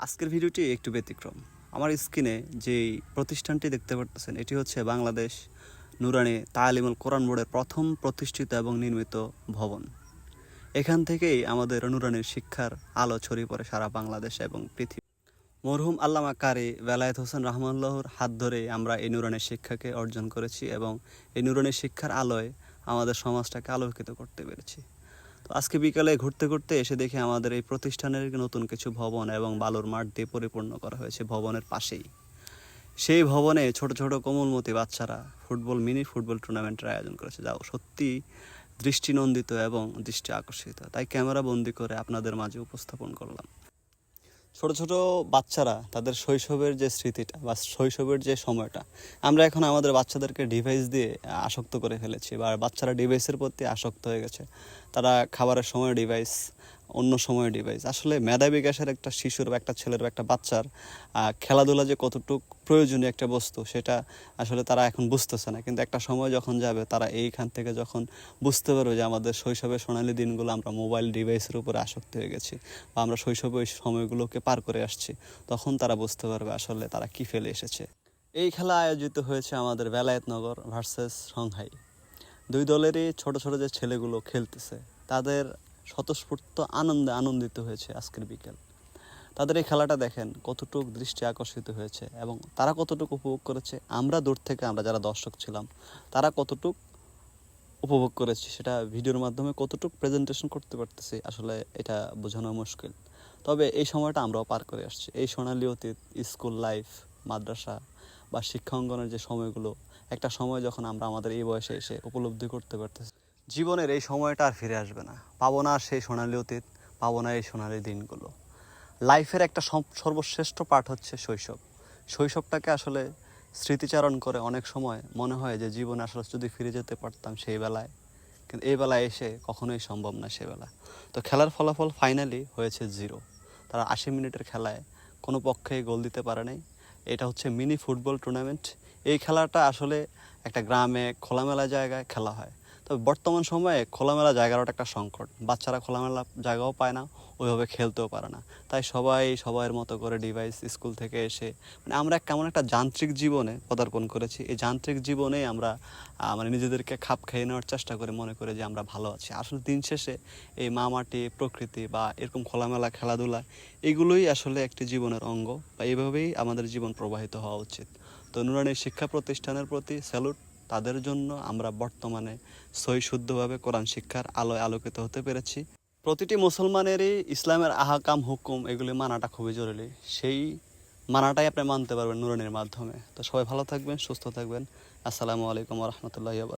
আজকের ভিডিওটি একটু ব্যতিক্রম। আমার স্ক্রিনে যেই প্রতিষ্ঠানটি দেখতে পারতেছেন, এটি হচ্ছে বাংলাদেশ নুরানি তালিমুল কোরআন বোর্ডের প্রথম প্রতিষ্ঠিত এবং নির্মিত ভবন। এখান থেকেই আমাদের নুরানির শিক্ষার আলো ছড়িয়ে পড়ে সারা বাংলাদেশ এবং পৃথিবী। মরহুম আল্লামা কারি বেলায়েত হোসেন রহমাল্লাহর হাত ধরে আমরা এই নুরানের শিক্ষাকে অর্জন করেছি এবং এই নুরানের শিক্ষার আলোয় আমাদের সমাজটাকে আলোকিত করতে পেরেছি। তো আজকে বিকালে ঘুরতে ঘুরতে এসে দেখে আমাদের এই প্রতিষ্ঠানের নতুন কিছু ভবন এবং বালুর মাঠ দিয়ে পরিপূর্ণ করা হয়েছে ভবনের পাশেই। সেই ভবনে ছোট ছোট কোমলমতি বাচ্চারা ফুটবল, মিনি ফুটবল টুর্নামেন্টের আয়োজন করেছে। যাও, সত্যি দৃষ্টিনন্দিত এবং দৃষ্টি আকর্ষিত। তাই ক্যামেরা বন্দি করে আপনাদের মাঝে উপস্থাপন করলাম। ছোট ছোট বাচ্চারা তাদের শৈশবের যে স্মৃতিটা বা শৈশবের যে সময়টা, আমরা এখন আমাদের বাচ্চাদেরকে ডিভাইস দিয়ে আসক্ত করে ফেলেছি বা বাচ্চারা ডিভাইসের প্রতি আসক্ত হয়ে গেছে। তারা খাবারের সময় ডিভাইস অন্য সময় ডিভাইস আসলে মেধা বিকাশের একটা শিশুর বা একটা ছেলের বা একটা বাচ্চার খেলাধুলা যে কতটুকু প্রয়োজনীয় একটা বস্তু, সেটা আসলে তারা এখন বুঝতেছে না। কিন্তু একটা সময় যখন যাবে, তারা এইখান থেকে যখন বুঝতে পারবে যে আমাদের শৈশবের সোনালী দিনগুলো আমরা মোবাইল ডিভাইসের উপরে আসক্ত হয়ে গেছি বা আমরা শৈশবে ওই সময়গুলোকে পার করে আসছি, তখন তারা বুঝতে পারবে আসলে তারা কি ফেলে এসেছে। এই খেলা আয়োজিত হয়েছে আমাদের বেলায়েতনগর ভার্সেস সংহাই দুই দলেরই ছোট ছোট যে ছেলেগুলো খেলতেছে, তাদের স্বতঃস্ফূর্ত আনন্দে আনন্দিত হয়েছে আজকের বিকেল। তাদের এই খেলাটা দেখেন কতটুক দৃষ্টি আকর্ষিত হয়েছে এবং তারা কতটুকু উপভোগ করেছে, আমরা দূর থেকে আমরা যারা দর্শক ছিলাম, তারা কতটুক উপভোগ করেছি সেটা ভিডিওর মাধ্যমে কতটুক প্রেজেন্টেশন করতে পারতেছি আসলে এটা বোঝানো মুশকিল। তবে এই সময়টা আমরাও পার করে আসছি। এই সোনালী অতীত, স্কুল লাইফ, মাদ্রাসা বা শিক্ষাঙ্গনের যে সময়গুলো, একটা সময় যখন আমরা আমাদের এই বয়সে এসে উপলব্ধি করতে পারতেছি। জীবনের এই সময়টা আর ফিরে আসবে না। পাবো না সেই সোনালি অতীত, পাবো না এই সোনালী দিনগুলো। লাইফের একটা সর্বশ্রেষ্ঠ পার্ট হচ্ছে শৈশব। শৈশবটাকে আসলে স্মৃতিচারণ করে অনেক সময় মনে হয় যে জীবনে আসলে যদি ফিরে যেতে পারতাম সেই বেলায়, কিন্তু এই বেলায় এসে কখনোই সম্ভব না সে বেলা। তো খেলার ফলাফল ফাইনালি হয়েছে জিরো তারা আশি মিনিটের খেলায় কোনো পক্ষেই গোল দিতে পারে নাই। এটা হচ্ছে মিনি ফুটবল টুর্নামেন্ট এই খেলাটা আসলে একটা গ্রামে খোলামেলা জায়গায় খেলা হয়। তবে বর্তমান সময়ে খোলামেলা জায়গার একটা সংকট। বাচ্চারা খোলামেলা জায়গাও পায় না, ওইভাবে খেলতেও পারে না। তাই সবাই সবার মতো করে ডিভাইস স্কুল থেকে এসে মানে আমরা কেমন একটা যান্ত্রিক জীবনে পদার্পণ করেছি। এই যান্ত্রিক জীবনেই আমরা মানে নিজেদেরকে খাপ খেয়ে নেওয়ার চেষ্টা করে মনে করে যে আমরা ভালো আছি। আসলে দিন শেষে এই মামাটি, প্রকৃতি বা এরকম খোলামেলা খেলাধুলা, এগুলোই আসলে একটি জীবনের অঙ্গ বা এইভাবেই আমাদের জীবন প্রবাহিত হওয়া উচিত। তো নুরানি শিক্ষা প্রতিষ্ঠানের প্রতি স্যালুট। তাদের জন্য আমরা বর্তমানে সই শুদ্ধভাবে কোরআন শিক্ষার আলোয় আলোকিত হতে পেরেছি। প্রতিটি মুসলমানেরই ইসলামের আহাকাম, হুকুম, এগুলি মানাটা খুবই জরুরি। সেই মানাটাই আপনি মানতে পারবেন নুরনের মাধ্যমে। তো সবাই ভালো থাকবেন, সুস্থ থাকবেন। আসসালামু আলাইকুম রহমতুল্লাহ